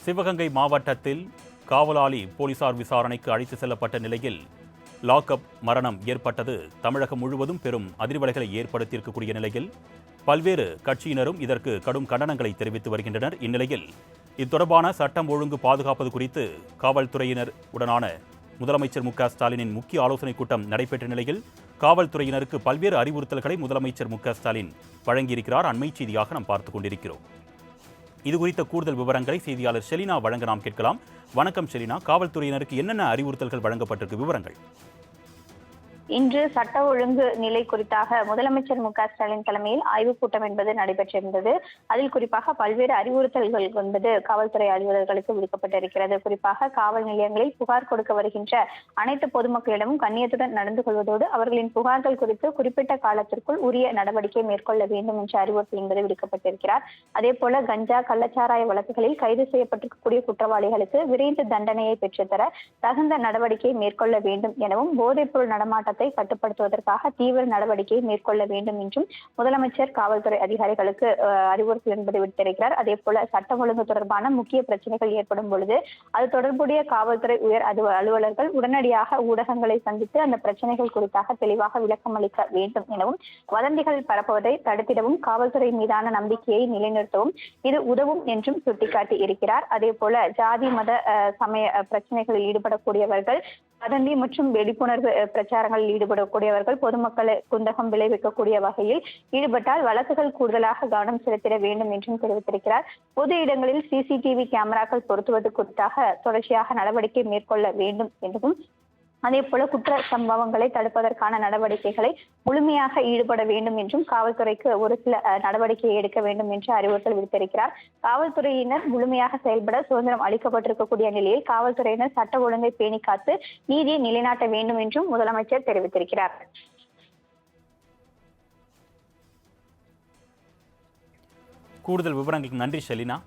சிவகங்கை மாவட்டத்தில் காவலாளி போலீசார் விசாரணைக்கு அழைத்து செல்லப்பட்ட நிலையில் லாக்அப் மரணம் ஏற்பட்டது. தமிழகம் முழுவதும் பெரும் அதிர்வலைகளை ஏற்படுத்தியிருக்கக்கூடிய நிலையில் பல்வேறு கட்சியினரும் இதற்கு கடும் கண்டனங்களை தெரிவித்து வருகின்றனர். இந்நிலையில் இத்தொடர்பான சட்டம் ஒழுங்கு பாதுகாப்பது குறித்து காவல்துறையினர் உடனான முதலமைச்சர் மு ஸ்டாலினின் முக்கிய ஆலோசனைக் கூட்டம் நடைபெற்ற நிலையில் காவல்துறையினருக்கு பல்வேறு அறிவுறுத்தல்களை முதலமைச்சர் மு ஸ்டாலின் வழங்கியிருக்கிறார். அண்மைச் செய்தியாக நாம் பார்த்துக் கொண்டிருக்கிறோம். இது குறித்த கூடுதல் விவரங்களை செய்தியாளர் ஷெலினா வழங்க நாம் கேட்கலாம். வணக்கம் ஷெலினா காவல்துறையினருக்கு என்னென்ன அறிவுறுத்தல்கள் வழங்கப்பட்டிருக்கு? விவரங்கள். இன்று சட்ட ஒழுங்கு நிலை குறித்தாக முதலமைச்சர் மு ஸ்டாலின் தலைமையில் ஆய்வுக் கூட்டம் என்பது நடைபெற்றிருந்தது. அதில் குறிப்பாக பல்வேறு அறிவுறுத்தல்கள் என்பது காவல்துறை அலுவலர்களுக்கு விடுக்கப்பட்டிருக்கிறது. குறிப்பாக காவல் நிலையங்களில் புகார் கொடுக்க வருகின்ற அனைத்து பொதுமக்களிடமும் கண்ணியத்துடன் நடந்து கொள்வதோடு அவர்களின் புகார்கள் குறித்து குறிப்பிட்ட காலத்திற்குள் உரிய நடவடிக்கை மேற்கொள்ள வேண்டும் என்ற அறிவுறுத்தல் என்பது விடுக்கப்பட்டிருக்கிறார். அதே போல கஞ்சா கள்ளச்சாராய வழக்குகளில் கைது செய்யப்பட்டிருக்கக்கூடிய குற்றவாளிகளுக்கு விரைந்து தண்டனையை பெற்றுத்தர தகுந்த நடவடிக்கை மேற்கொள்ள வேண்டும் எனவும் போதைப்பொருள் நடமாட்டத்தை கட்டுப்படுத்துவதற்காக தீவிர நடவடிக்கையை மேற்கொள்ள வேண்டும் என்றும் முதலமைச்சர் காவல்துறை அதிகாரிகளுக்கு அறிவுறுத்தல் என்பதை விடுத்திருக்கிறார் அதே போல சட்டம் ஒழுங்கு தொடர்பான முக்கிய பிரச்சனைகள் ஏற்படும் பொழுது அது தொடர்புடைய காவல்துறை உயர் அது அலுவலர்கள் உடனடியாக ஊடகங்களை சந்தித்து அந்த பிரச்சனைகள் குறித்தாக தெளிவாக விளக்கம் அளிக்க வேண்டும் எனவும் வதந்திகள் பரப்புவதை தடுத்திடவும் காவல்துறை மீதான நம்பிக்கையை நிலைநிறுத்தவும் இது உதவும் என்றும் சுட்டிக்காட்டி இருக்கிறார். அதே போல ஜாதி மத சமய பிரச்சனைகளில் ஈடுபடக்கூடியவர்கள் வதந்தி மற்றும் விழிப்புணர்வு பிரச்சாரங்கள் குற்றங்களில் ஈடுபடக்கூடியவர்கள் பொதுமக்களை குந்தகம் விளைவிக்கக்கூடிய வகையில் ஈடுபட்டால் வழக்குகள் கூடுதலாக கவனம் செலுத்திட வேண்டும் என்றும் தெரிவித்திருக்கிறார். பொது இடங்களில் சிசிடிவி கேமராக்கள் பொருத்துவது குறித்தாக தொடர்ச்சியாக நடவடிக்கை மேற்கொள்ள வேண்டும் என்றும் அதே போல குற்ற சம்பவங்களை தடுப்பதற்கான நடவடிக்கைகளை முழுமையாக ஈடுபட வேண்டும் என்றும் காவல்துறைக்கு ஒரு சில நடவடிக்கை நடவடிக்கையை எடுக்க வேண்டும் என்று அறிவுறுத்தல் விடுத்திருக்கிறார். காவல்துறையினர் முழுமையாக செயல்பட சுதந்திரம் அளிக்கப்பட்டிருக்கக்கூடிய நிலையில் காவல்துறையினர் சட்ட ஒழுங்கை பேணி காத்து நீதியை நிலைநாட்ட வேண்டும் என்றும் முதலமைச்சர் தெரிவித்திருக்கிறார். கூடுதல் விவரங்களுக்கு நன்றி ஷெலினா.